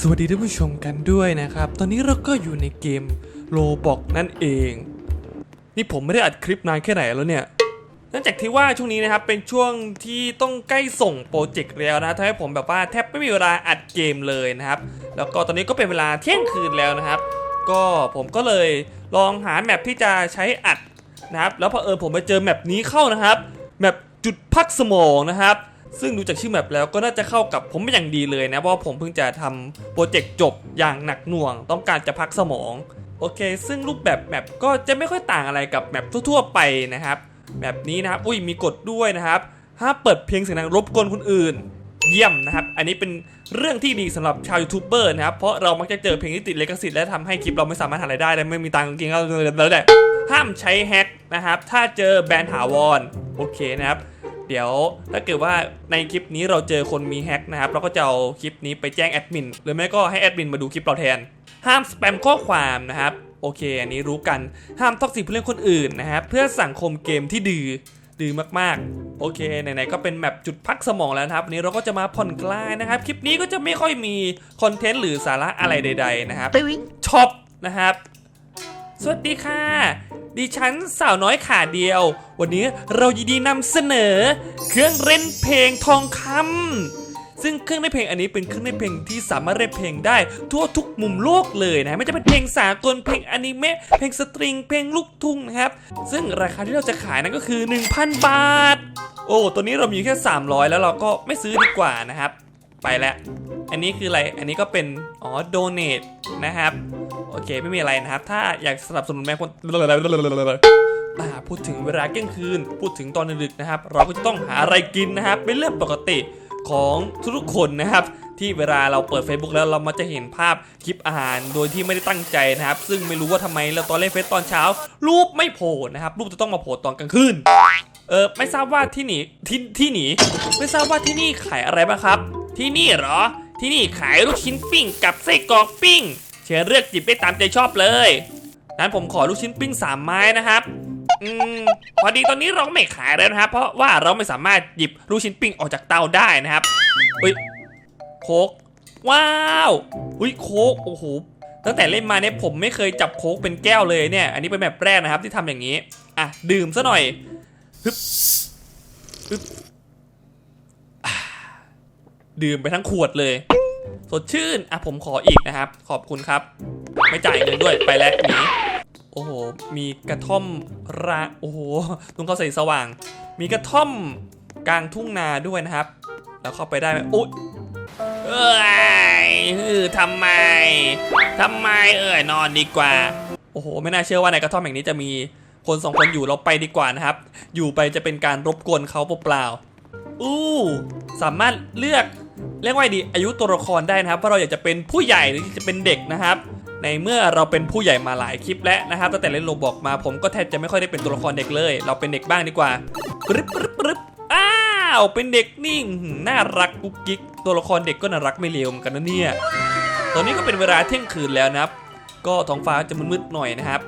สวัสดีท่านผู้ชมกันด้วยนะครับ ตอนนี้เราก็อยู่ในเกมโลบอกนั่นเอง นี่ผมไม่ได้อัดคลิปนานแค่ไหนแล้วเนี่ยเนื่องจากที่ว่าช่วงนี้นะครับเป็นช่วงที่ต้องใกล้ส่งโปรเจกต์แล้วนะทำให้ผมแบบว่าแทบไม่มีเวลาอัดเกมเลยนะครับ แล้วก็ตอนนี้ก็เป็นเวลาเที่ยงคืนแล้วนะครับ ก็ผมก็เลยลองหาแมปที่จะใช้อัดนะครับ แล้วพอเผอผมไปเจอแมปนี้เข้านะครับแมปจุดพักสมองนะครับ ซึ่งดูจากชื่อแมปแล้วก็น่าจะเข้ากับผมเป็นอย่างดีเลยนะเพราะว่าผมเพิ่งจะทำโปรเจกต์จบอย่างหนักหน่วง ต้องการจะพักสมองโอเค ซึ่งรูปแบบแมปก็จะไม่ค่อยต่างอะไรกับแมปทั่วๆไปนะครับแบบนี้นะครับอุ้ยมีกฎด้วยนะครับห้ามเปิดเพลงเสียงดังรบกวนคนอื่น เยี่ยมนะครับ อันนี้เป็นเรื่องที่ดีสำหรับชาวยูทูบเบอร์นะครับ เพราะเรามักจะเจอเพลงที่ติดเลิขสิทธิ์และทำให้คลิปเราไม่สามารถหารายได้และไม่มีตังค์จริงๆก็แล้วแต่ห้ามใช้แฮกนะครับ ถ้าเจอแบรนด์ถาวรโอเคนะครับ เดี๋ยวถ้าเกิดว่าในคลิปนี้เราเจอคนมีแฮกนะครับเราก็จะเอาคลิปนี้ไปแจ้งแอดมินหรือไม่ก็ให้แอดมินมาดูคลิปเราแทน ห้ามสแปมข้อความนะครับโอเค อันนี้รู้กันห้ามท็อกซิกผู้เล่นคนอื่นนะครับเพื่อสังคมเกมที่ดื้อดื้อมากๆ โอเคไหนๆก็เป็นแมปจุดพักสมองแล้วนะครับวันนี้เราก็จะมาผ่อนคลายนะครับ คลิปนี้ก็จะไม่ค่อยมีคอนเทนต์หรือสาระอะไรใด ๆ นะครับช็อปนะครับ สวัสดีค่ะ ดิฉันสาวน้อยขาเดียว วันนี้เรายินดีนำเสนอ เครื่องเล่นเพลงทองคำซึ่งเครื่องเล่นเพลงอันนี้เป็นเครื่องเล่นเพลงที่สามารถเล่นเพลงได้ทั่วทุกมุมโลกเลยนะไม่จะเป็นเพลงสากลเพลงอนิเมะเพลงสตริงเพลงลูกทุ่งนะครับ ซึ่งราคาที่เราจะขายนั่นก็คือ 1,000 บาท โอ้ตัวนี้เรามีแค่ 300 แล้วเราก็ไม่ซื้อดีกว่านะครับ ไปแล้วอันนี้คืออะไรอันนี้ก็เป็นอ๋อโดเนทนะครับ โอเค ไม่มีอะไรนะครับ ถ้าอยากสนับสนุนแม่คนอ่าพูดถึงเวลาเที่ยงคืน พูดถึงตอนดึกๆนะครับ เราก็จะต้องหาอะไรกินนะครับ เป็นเรื่องปกติของทุกๆคนนะครับที่เวลาเราเปิด Facebook แล้วเรามักจะเห็นภาพคลิปอาหารโดยที่ไม่ได้ตั้งใจนะครับ ซึ่งไม่รู้ว่าทำไมเราตอนเล่นเฟซตอนเช้า รูปไม่โผล่นะครับ รูปจะต้องมาโผล่ตอนกลางคืนเออไม่ทราบว่าที่หนีที่ที่หนีไม่ทราบว่าที่นี่ขายอะไรบ้างครับ ที่นี่เหรอ ที่นี่ขายลูกชิ้นปิ้งกับไส้กรอกปิ้ง เชิญเลือกจิบได้ตามใจชอบเลยงั้นผมขอลูกชิ้นปิ้งสามไม้นะครับ อืมพอดีตอนนี้เราไม่ขายแล้วนะครับ เพราะว่าเราไม่สามารถหยิบลูกชิ้นปิ้งออกจากเตาได้นะครับเฮ้ยโคกว้าวอุ้ยโคกโอ้โหตั้งแต่เล่นมาเนี่ยผมไม่เคยจับโคกเป็นแก้วเลยเนี่ย อันนี้เป็นแบบแรกนะครับที่ทำอย่างนี้อะดื่มซะหน่อยฮึบฮึบดื่มไปทั้งขวดเลย สดชื่น อะผมขออีกนะครับ ขอบคุณครับ ไม่จ่ายเงินด้วยไปแล้วหนีโอ้โห มีกระท่อมราโอ้โหตรงเขาใส่สว่าง มีกระท่อมกลางทุ่งนาด้วยนะครับ แล้วเข้าไปได้ไหมอุ๊ยเอ้ยเออทำไมทำไมเอ้ยนอนดีกว่า โอ้โห ไม่น่าเชื่อว่าในกระท่อมแห่งนี้จะมีคนสองคนอยู่เราไปดีกว่านะครับ อยู่ไปจะเป็นการรบกวนเขาเปล่าๆอู้ สามารถเลือก เรียกว่าดีอายุตัวละครได้นะครับว่าเราอยากจะเป็นผู้ใหญ่หรือจะเป็นเด็กนะครับ ในเมื่อเราเป็นผู้ใหญ่มาหลายคลิปแล้วนะครับตั้งแต่เล่นโรบอกมาผมก็แทบจะไม่ค่อยได้เป็นตัวละครเด็กเลย เราเป็นเด็กบ้างดีกว่าปรึบปรึบปรึบอ้าวเป็นเด็กนิ่งน่ารักกุ๊กกิ๊กตัวละครเด็กก็น่ารักไม่เลวเหมือนกันนะเนี่ยตอนนี้ก็เป็นเวลาเที่ยงคืนแล้วนะครับ ก็ท้องฟ้าจะมืดๆหน่อยนะครับ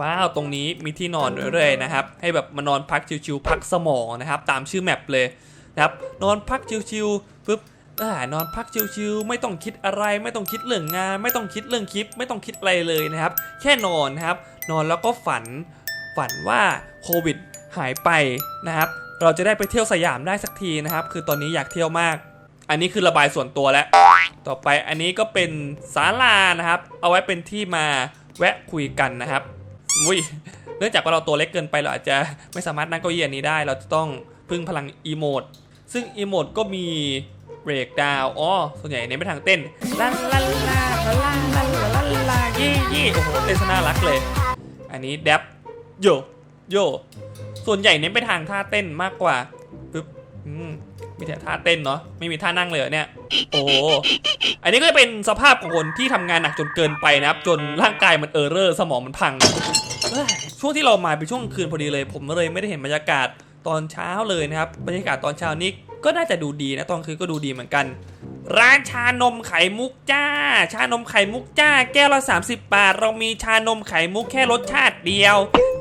ว้าวตรงนี้มีที่นอนเรื่อยๆนะครับ ให้แบบมานอนพักชิวๆพักสมองนะครับ ตามชื่อแมปเลยนะครับ นอนพักชิวๆปุ๊บ นอนพักชิวๆไม่ต้องคิดอะไร ไม่ต้องคิดเรื่องงาน ไม่ต้องคิดเรื่องคลิป ไม่ต้องคิดอะไรเลยนะครับ แค่นอนนะครับ นอนแล้วก็ฝันฝันว่าโควิดหายไปนะครับ เราจะได้ไปเที่ยวสยามได้สักทีนะครับ คือตอนนี้อยากเที่ยวมาก อันนี้คือระบายส่วนตัวแล้ว ต่อไปอันนี้ก็เป็นศาลานะครับ เอาไว้เป็นที่มาแวะคุยกันนะครับอุ้ยเนื่องจากว่าเราตัวเล็กเกินไปเราอาจจะไม่สามารถนั่งเก้าอี้อันนี้ได้ เราจะต้องพึ่งพลังอีโมดซึ่งอีโมดก็มี เบรกดาวอ๋อส่วนใหญ่เน้นไปทางเต้นลาลาลาลาลาลาลาลาเย่เย่โอ้โหเต้นน่ารักเลย อันนี้แดบโยโยส่วนใหญ่เน้นไปทางท่าเต้นมากกว่าปึ๊บมีแต่ท่าเต้นเนาะไม่มีท่านั่งเลยเนี่ย โอ้โหอันนี้ก็จะเป็นสภาพของคนที่ทำงานหนักจนเกินไปนะครับ จนร่างกายมันเออร์เรอร์สมองมันพัง ช่วงที่เรามาเป็นช่วงกลางคืนพอดีเลย ผมเลยไม่ได้เห็นบรรยากาศตอนเช้าเลยนะครับ บรรยากาศตอนเช้านี้ ก็น่าจะดูดีนะตอนคืนก็ดูดีเหมือนกัน ร้านชานมไข่มุกจ้า ชานมไข่มุกจ้า แก้วละ 30 บาท เรามีชานมไข่มุกแค่รสชาติเดียว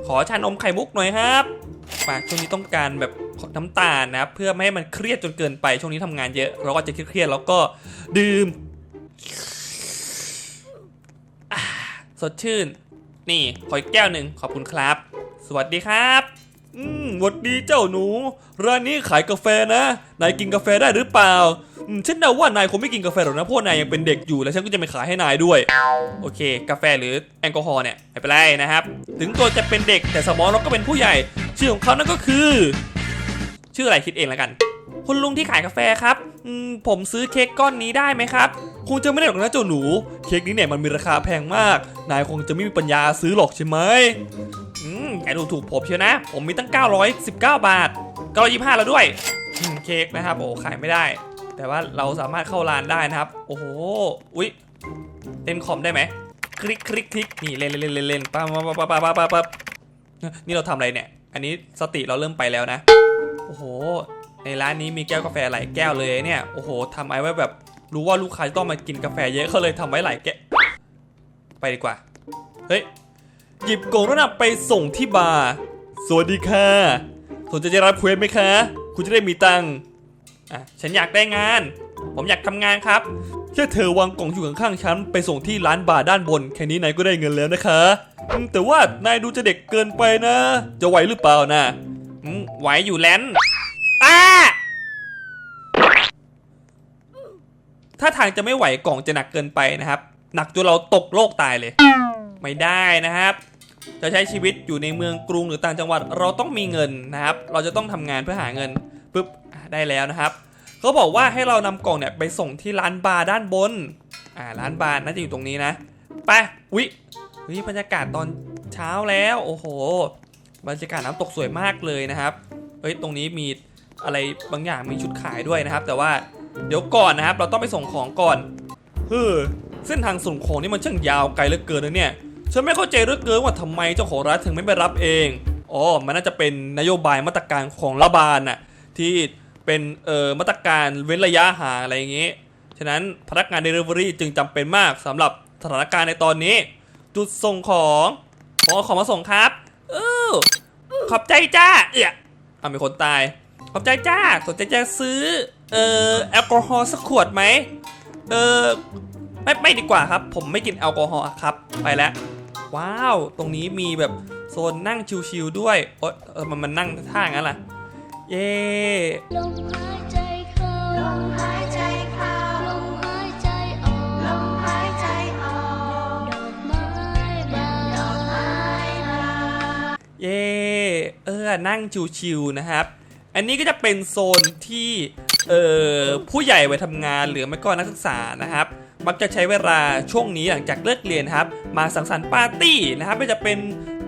ขอชานมไข่มุกหน่อยครับปากช่วงนี้ต้องการแบบน้ำตาลนะเพื่อไม่ให้มันเครียดจนเกินไปช่วงนี้ทำงานเยอะ เราก็จะเครียดแล้วก็ดื่มสดชื่น นี่ขออีกแก้วหนึ่งขอบคุณครับ สวัสดีครับ อืมหวัดดีเจ้าหนู ร้านนี้ขายกาแฟนะ นายกินกาแฟได้หรือเปล่าอืมฉันเดาว่านายคงไม่กินกาแฟหรอกนะเพราะนายยังเป็นเด็กอยู่แล้วฉันก็จะไม่ขายให้นายด้วย โอเค กาแฟหรือแอลกอฮอล์เนี่ยไม่เป็นไรนะครับ ถึงตัวจะเป็นเด็กแต่สมองเราก็เป็นผู้ใหญ่ ชื่อของเขานั่นก็คือ ชื่ออะไรคิดเองแล้วกัน คุณลุงที่ขายกาแฟครับผมซื้อเค้กก้อนนี้ได้ไหมครับ คงจะไม่ได้หรอกนะเจ้าหนู เค้กนี้เนี่ยมันมีราคาแพงมาก นายคงจะไม่มีปัญญาซื้อหรอกใช่ไหมอืมแกดูถูกผมเชียวนะ ผมมีตั้ง 919 บาท925แล้วด้วยเค้กนะครับ โอ้ขายไม่ได้ แต่ว่าเราสามารถเข้าร้านได้นะครับ โอ้โห อุ๊ยเล่นคอมได้ไหม คลิกคลิกคลิกนี่เล่นเล่นเล่นเล่นเล่นปั๊บปั๊บปั๊บปั๊บปั๊บปั๊บปั๊บนี่เราทำอะไรเนี่ย อันนี้สติเราเริ่มไปแล้วนะ โอ้โห ในร้านนี้มีแก้วกาแฟหลายแก้วเลยเนี่ย โอ้โหทำไว้ไว้แบบรู้ว่าลูกค้าจะต้องมากินกาแฟเยอะเขาเลยทำไว้หลายแก้วไปดีกว่า เฮ้ย หยิบกล่องแล้วนไปส่งที่บาร์ สวัสดีค่ะ สนใจจะรับเควสไหมคะ คุณจะได้มีตังค์อะ ฉันอยากได้งาน ผมอยากทำงานครับแค่เธอวางกล่องอยู่ข้างๆฉันไปส่งที่ร้านบาร์ด้านบน แค่นี้นายก็ได้เงินแล้วนะคะ แต่ว่านายดูจะเด็กเกินไปนะ จะไหวหรือเปล่านะไหวอยู่แล้ว อ้าถ้าทางจะไม่ไหวกล่องจะหนักเกินไปนะครับ หนักจนเราตกโลกตายเลย ไม่ได้นะครับจะใช้ชีวิตอยู่ในเมืองกรุงหรือต่างจังหวัดเราต้องมีเงินนะครับ เราจะต้องทำงานเพื่อหาเงินปุ๊บได้แล้วนะครับเขาบอกว่าให้เรานำกล่องเนี่ยไปส่งที่ร้านบาร์ด้านบนอ่าร้านบาร์น่าจะอยู่ตรงนี้นะไปวิวิบรรยากาศตอนเช้าแล้ว โอ้โห บรรยากาศน้ำตกสวยมากเลยนะครับเฮ้ยตรงนี้มี อะไรบางอย่างมีชุดขายด้วยนะครับ แต่ว่าเดี๋ยวก่อนนะครับ เราต้องไปส่งของก่อนเฮ้อเส้นทางส่งของนี่มันช่างยาวไกลเหลือเกินนะเนี่ยฉันไม่เข้าใจเหลือเกินว่าทำไมเจ้าของร้านถึงไม่ไปรับเองอ๋อมันน่าจะเป็นนโยบายมาตรการของรัฐบาลน่ะที่เป็นเอ่อมาตรการเว้นระยะห่างอะไรอย่างงี้ฉะนั้นพนักงาน Delivery จึงจำเป็นมากสำหรับสถานการณ์ในตอนนี้ จุดส่งของขอของมาส่งครับเออขอบใจจ้าเอี่ยอะมีคนตาย ขอบใจจ้าสนใจจะซื้อ เอ่อแอลกอฮอล์สักขวดไหมเออไม่ไม่ดีกว่าครับ ผมไม่กินแอลกอฮอล์ครับ ไปแล้ว ว้าว ตรงนี้มีแบบโซนนั่งชิวๆด้วยโอ๊ยเออมันมันนั่งท่างั้นล่ะ เย้ลมหายใจเข้าลมหายใจเข้าลมหายใจออกลมหายใจออกดอกไม้บานดอกไม้บานเย้เออนั่งชิวๆนะครับ อันนี้ก็จะเป็นโซนที่เอ่อผู้ใหญ่ไว้ทำงานหรือไม่ก็นักศึกษานะครับ มักจะใช้เวลาช่วงนี้หลังจากเลิกเรียนครับ มาสังสรรค์ปาร์ตี้นะครับไม่จะเป็น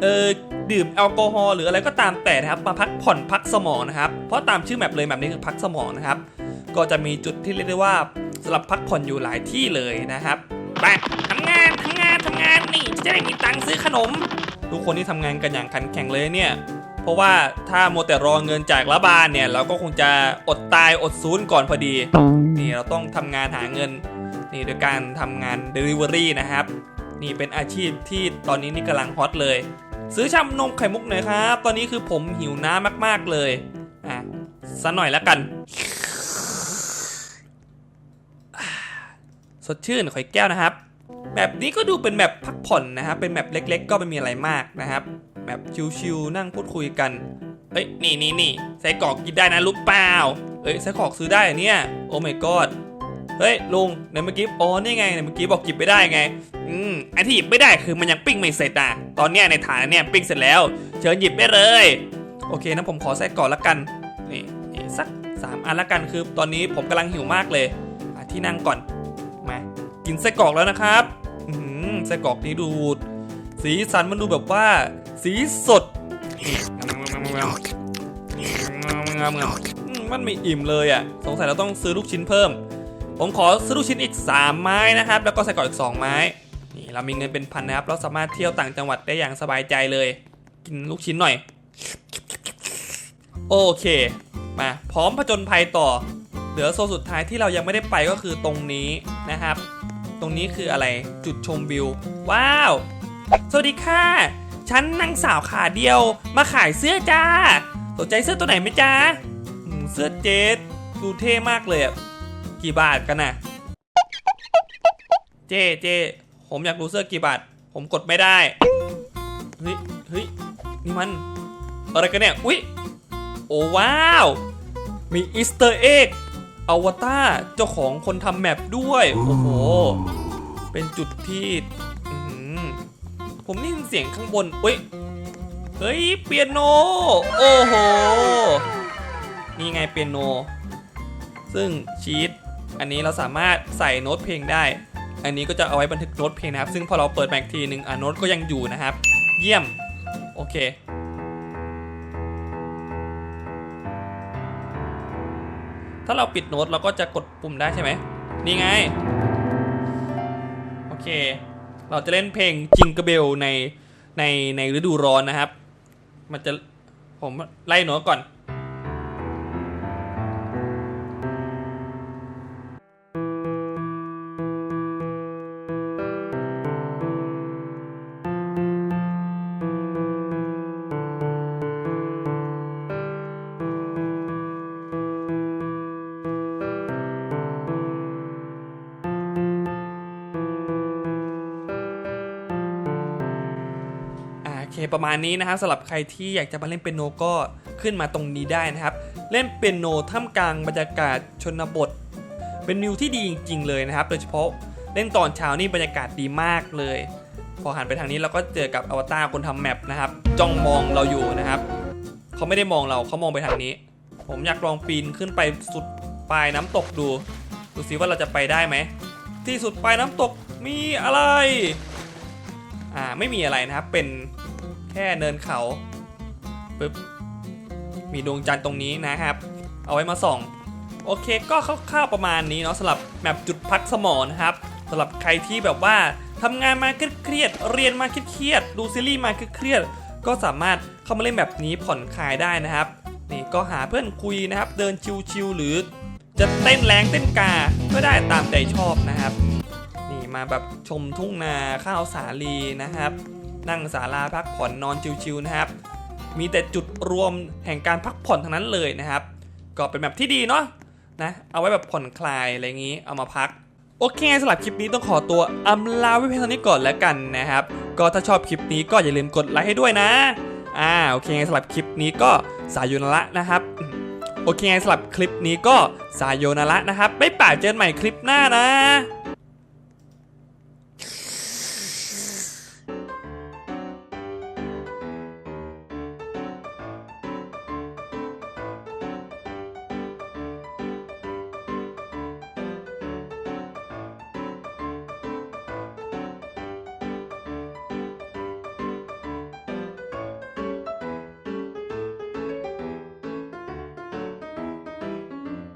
เอ่อดื่มแอลกอฮอล์หรืออะไรก็ตามแต่นะครับมาพักผ่อนพักสมองนะครับ เพราะตามชื่อแมปเลยแมปนี้คือพักสมองนะครับ ก็จะมีจุดที่เรียกได้ว่าสำหรับพักผ่อนอยู่หลายที่เลยนะครับไปทำงานทำงานทำงานนี่จะได้มีตังค์ซื้อขนม ทุกคนที่ทำงานกันอย่างขันแข็งเลยเนี่ย เพราะว่าถ้าโมวแต่รอเงินจากรัฐบาลเนี่ย เราก็คงจะอดตายอดซูนก่อนพอดี นี่เราต้องทำงานหาเงิน นี่โดยการทำงาน Delivery นะครับ นี่เป็นอาชีพที่ตอนนี้นี่กำลังฮอตเลย ซื้อชานมไข่มุกหน่อยครับ ตอนนี้คือผมหิวน้ำมาก ๆเลย อะสักหน่อยแล้วกัน สดชื่นขอยแก้วนะครับ แบบนี้ก็ดูเป็นแบบพักผ่อนนะครับ เป็นแบบเล็ก ๆ ก็ไม่มีอะไรมากนะครับแบบชิวๆนั่งพูดคุยกัน เอ้ยนี่นี่นี่ไส้กรอกกินได้นะรู้เปล่าเอ้ยไส้กรอกซื้อได้เนี่ยโอ้ my god เฮ้ยลุงในเมื่อกี้อ๋อนี่ไงในเมื่อกี้บอกหยิบไม่ได้ไง อืมไอที่หยิบไม่ได้คือมันยังปิ้งไม่เสร็จอะตอนเนี้ยในฐานเนี่ยปิ้งเสร็จแล้ว เชิญหยิบได้เลย โอเคนะผมขอไส้กรอกละกันนี่นี่สักสามอันละกันคือตอนนี้ผมกำลังหิวมากเลยที่นั่งก่อน กินไส้กรอกแล้วนะครับไส้กรอกนี้ดูสีสันมันดูแบบว่า สีสดมมันไม่อิ่มเลยอะ สงสัยเราต้องซื้อลูกชิ้นเพิ่ม ผมขอซื้อลูกชิ้นอีก 3 ไม้นะครับ แล้วก็ไส้กรอกอีก 2 ไม้ นี่เรามีเงินเป็นพันนะครับ เราสามารถเที่ยวต่างจังหวัดได้อย่างสบายใจเลย กินลูกชิ้นหน่อย โอเค มาพร้อมผจญภัยต่อ เหลือโซนสุดท้ายที่เรายังไม่ได้ไปก็คือตรงนี้นะครับ ตรงนี้คืออะไรจุดชมวิว ว้าว สวัสดีค่ะ ฉันนางสาวขาเดียว มาขายเสื้อจ้า สนใจเสื้อตัวไหนไหมจ้าเสื้อเจดดูเท่มากเลยอะกี่บาทกันน่ะเจเจผมอยากรู้เสื้อกี่บาท ผมกดไม่ได้ เฮ้ยเฮ้ยนี่มัน อะไรกันเนี่ย อุ๊ย โอ้ว้าว มีอีสเตอร์เอ็ก อวตารเจ้าของคนทำแมปด้วย โอ้โห เป็นจุดที่อื้อหือผมได้ยินเสียงข้างบนเฮ้ย เฮ้ย เปียโน โอ้โห นี่ไงเปียโน ซึ่งชีตอันนี้เราสามารถใส่โน้ตเพลงได้ อันนี้ก็จะเอาไว้บันทึกโน้ตเพลงนะครับ ซึ่งพอเราเปิดแม็กทีหนึ่งอะโน้ตก็ยังอยู่นะครับ เยี่ยม โอเค ถ้าเราปิดโน้ตเราก็จะกดปุ่มได้ใช่ไหมนี่ไง โอเค เราจะเล่นเพลงจิงกระเบลในในในฤดูร้อนนะครับ มันจะผมไล่โน้ตก่อน ประมาณนี้นะครับสำหรับใครที่อยากจะมาเล่นเปียโนก็ขึ้นมาตรงนี้ได้นะครับ เล่นเปียโนท่ามกลางบรรยากาศชนบท เป็นวิวที่ดีจริง ๆ เลยนะครับ โดยเฉพาะเล่นตอนเช้านี่บรรยากาศดีมากเลย พอหันไปทางนี้เราก็เจอกับอวตารคนทำแมปนะครับจ้องมองเราอยู่นะครับเขาไม่ได้มองเราเขามองไปทางนี้ ผมอยากลองปีนขึ้นไปสุดปลายน้ำตกดูดูซิว่าเราจะไปได้ไหมที่สุดปลายน้ำตกมีอะไรอ่าไม่มีอะไรนะครับเป็น แค่เนินเขาปึ๊บมีดวงจันทร์ตรงนี้นะครับ เอาไว้มาส่อง โอเคก็คร่าวๆประมาณนี้เนาะสำหรับแมปจุดพักสมองนะครับสำหรับใครที่แบบว่าทำงานมาเครียดเรียนมาเครียดดูซีรีส์มาเครียดก็สามารถเข้ามาเล่นแบบนี้ผ่อนคลายได้นะครับนี่ก็หาเพื่อนคุยนะครับ เดินชิวๆหรือ จะเต้นแรงเต้นกาก็ได้ตามใจชอบนะครับ นี่มาแบบชมทุ่งนาข้าวสาลีนะครับ นั่งศาลาพักผ่อนนอนชิวๆนะครับ มีแต่จุดรวมแห่งการพักผ่อนทั้งนั้นเลยนะครับ ก็เป็นแบบที่ดีเนาะนะ เอาไว้แบบผ่อนคลายอะไรอย่างนี้เอามาพัก โอเคสำหรับคลิปนี้ต้องขอตัวอำลาไว้เพียงเท่านี้ก่อนแล้วกันนะครับ ก็ถ้าชอบคลิปนี้ก็อย่าลืมกดไลค์ให้ด้วยนะอ่าโอเคสำหรับคลิปนี้ก็สายโยนาระนะครับโอเคสำหรับคลิปนี้ก็สายโยนาระนะครับไม่ป่าเจอกันใหม่คลิปหน้านะ